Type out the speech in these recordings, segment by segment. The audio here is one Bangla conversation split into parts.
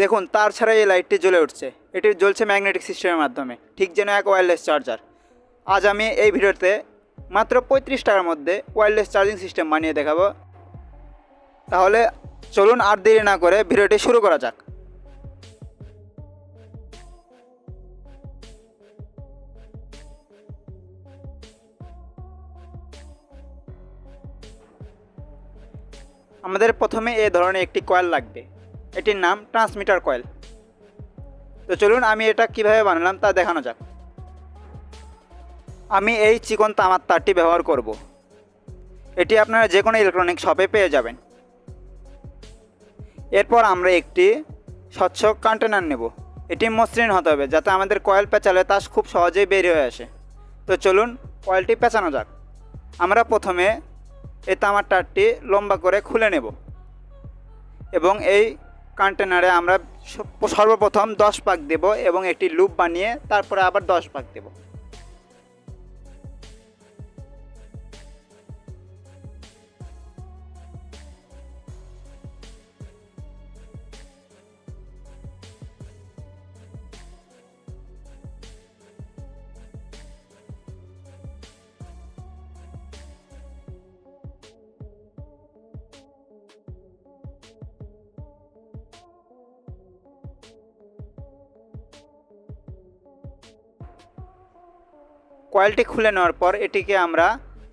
দেখুন, তার ছাড়া এই লাইটটি জ্বলে উঠছে। এটি জ্বলছে ম্যাগনেটিক সিস্টেমের মাধ্যমে, ঠিক যেন এক ওয়্যারলেস চার্জার আজ আমি এই ভিডিওতে মাত্র পঁয়ত্রিশ টাকার মধ্যে ওয়্যারলেস চার্জিং সিস্টেম বানিয়ে দেখাবো। তাহলে চলুন আর দেরি না করে ভিডিওটি শুরু করা যাক। আমাদের প্রথমে এ ধরনের একটি কয়েল লাগবে। এটির নাম ট্রান্সমিটার কয়েল। তো চলুন আমি এটা কীভাবে বানালাম তা দেখানো যাক। আমি এই চিকন তামার তারটি ব্যবহার করব। এটি আপনারা যে কোনো ইলেকট্রনিক শপে পেয়ে যাবেন। এরপর আমরা একটি স্বচ্ছ কন্টেনার নেব। এটি মসৃণ হতে হবে যাতে আমাদের কয়েল পেঁচালে তা খুব সহজেই বের হয়ে আসে। তো চলুন কয়েলটি পেঁচানো যাক। আমরা প্রথমে এই তামার তারটি লম্বা করে খুলে নেব। এবং এই কন্টেনারে আমরা সর্বপ্রথম দশ পাক দেব এবং একটি লুপ বানিয়ে তারপরে আবার দশ পাক দেব। কয়েলটি খুলে নেওয়ার পর এটিকে আমরা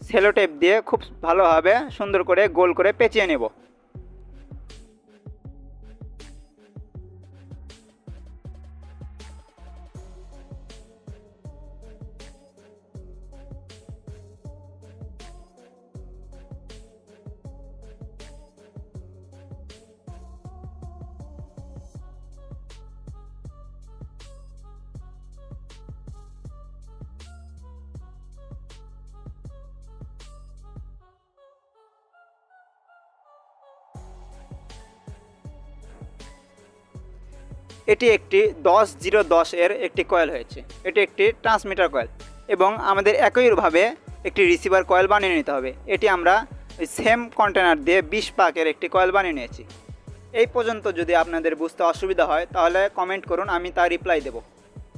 সেলো টেপ দিয়ে খুব ভালোভাবে সুন্দর করে গোল করে পেঁচিয়ে নেব। এটি একটি দশ জিরো দশ এর একটি কয়েল হয়েছে। এটি একটি ট্রান্সমিটার কয়েল এবং আমাদের একইভাবে একটি রিসিভার কয়েল বানিয়ে নিতে হবে। এটি আমরা সেম কন্টেনার দিয়ে বিশ পাকের একটি কয়েল বানিয়ে নিয়েছি। এই পর্যন্ত যদি আপনাদের বুঝতে অসুবিধা হয়, তাহলে কমেন্ট করুন, আমি তার রিপ্লাই দেব।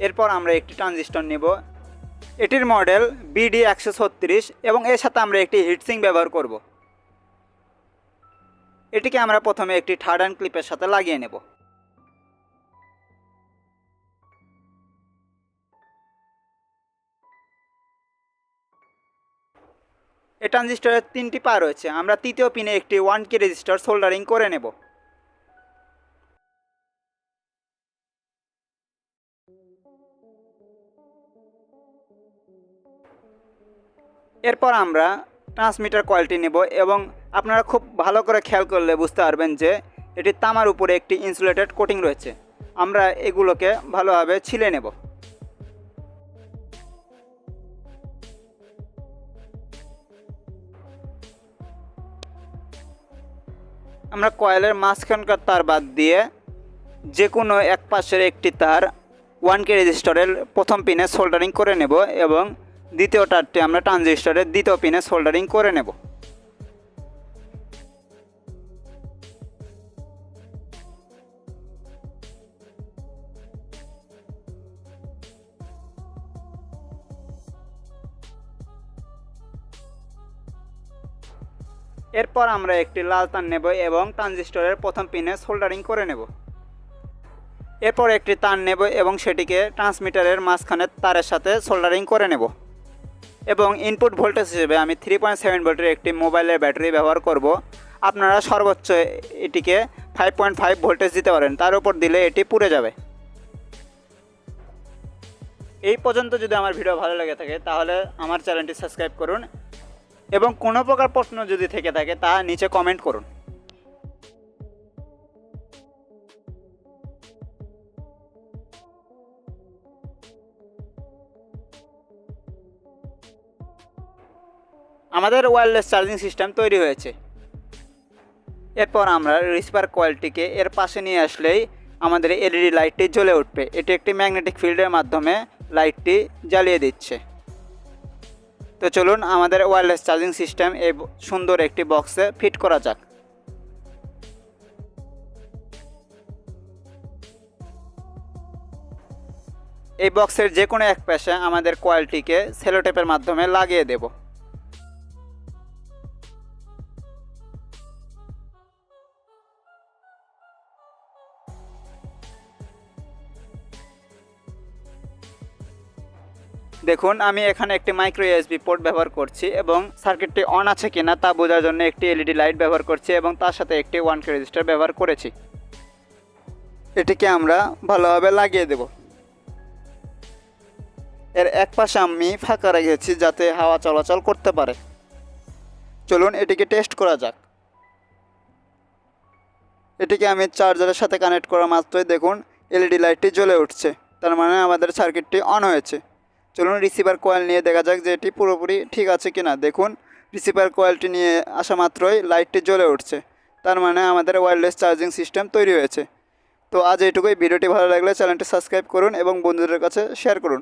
এরপর আমরা একটি ট্রানজিস্টর নেব। এটির মডেল বিডি একশো ছত্রিশ এবং এর সাথে আমরা একটি হিটসিং ব্যবহার করব। এটিকে আমরা প্রথমে একটি থার্ড হ্যান্ড ক্লিপের সাথে লাগিয়ে নেব। এই ট্রানজিস্টরের তিনটি পা রয়েছে। আমরা তৃতীয় পিনে একটি ওয়ান কে রেজিস্টার সোল্ডারিং করে নেব। এরপর আমরা ট্রান্সমিটার কোয়ালিটি নেব এবং আপনারা খুব ভালো করে খেয়াল করলে বুঝতে পারবেন যে এটি তামার উপরে একটি ইনসুলেটেড কোটিং রয়েছে। আমরা এগুলোকে ভালোভাবে ছিলে নেব। আমরা কয়েলের মাঝখানকার তার বাদ দিয়ে যে কোনো এক পাশের একটি তার ওয়ান কে রেজিস্টারের প্রথম পিনে সোল্ডারিং করে নেব এবং দ্বিতীয় তারটি আমরা ট্রানজিস্টারের দ্বিতীয় পিনে সোল্ডারিং করে নেব। এরপর আমরা একটি লাল তার নেব এবং ট্রানজিস্টরের প্রথম পিনে সোল্ডারিং করে নেব। এরপর একটি তার নেব এবং সেটিকে ট্রান্সমিটারের মাঝখানের তারের সাথে সোল্ডারিং করে নেব। এবং ইনপুট ভোল্টেজ হিসেবে আমি থ্রি পয়েন্ট সেভেন ভোল্টের একটি মোবাইলের ব্যাটারি ব্যবহার করব। আপনারা সর্বোচ্চ এটিকে ফাইভ পয়েন্ট ফাইভ ভোল্টেজ দিতে পারেন, তার উপর দিলে এটি পুড়ে যাবে। এই পর্যন্ত যদি আমার ভিডিও ভালো লেগে থাকে, তাহলে আমার চ্যানেলটি সাবস্ক্রাইব করুন। এবং কোনো প্রকার প্রশ্ন যদি থেকে থাকে, তা নিচে কমেন্ট করুন। আমাদের ওয়্যারলেস চার্জিং সিস্টেম তৈরি হয়েছে। এরপর আমরা রিসপার কয়েলটিকে এর পাশে নিয়ে আসলেই আমাদের এলইডি লাইটটি জ্বলে উঠবে। এটি একটি ম্যাগনেটিক ফিল্ডের মাধ্যমে লাইটটি জ্বালিয়ে দিচ্ছে। তো চলুন আমাদের ওয়্যারলেস চার্জিং সিস্টেম এই সুন্দর একটি বক্সে ফিট করা যাক। এই বক্সের যে কোনো এক পাশে আমাদের কয়েলটিকে সেলোটেপের মাধ্যমে লাগিয়ে দেবো। দেখুন, আমি এখানে একটি মাইক্রো ইউএসবি পোর্ট ব্যবহার করছি এবং সার্কিটটি অন আছে কিনা তা বোঝার জন্য একটি এলইডি লাইট ব্যবহার করছি এবং তার সাথে একটি ওয়ান কে রেজিস্টার ব্যবহার করেছি। এটিকে আমরা ভালোভাবে লাগিয়ে দেব। এর এক পাশে আমি ফাঁকা রেখেছি যাতে হাওয়া চলাচল করতে পারে। চলুন এটিকে টেস্ট করা যাক। এটিকে আমি চার্জারের সাথে কানেক্ট করা মাত্রই দেখুন এলইডি লাইটটি জ্বলে উঠছে। তার মানে আমাদের সার্কিটটি অন হয়েছে। চলুন রিসিভার কয়েল নিয়ে দেখা যাক যে এটি পুরোপুরি ঠিক আছে কি না দেখুন রিসিভার কয়েলটি নিয়ে আসা মাত্রই লাইটটি জ্বলে উঠছে। তার মানে আমাদের ওয়্যারলেস চার্জিং সিস্টেম তৈরি হয়েছে। তো আজ এইটুকুই। ভিডিওটি ভালো লাগলে চ্যানেলটি সাবস্ক্রাইব করুন এবং বন্ধুদের কাছে শেয়ার করুন।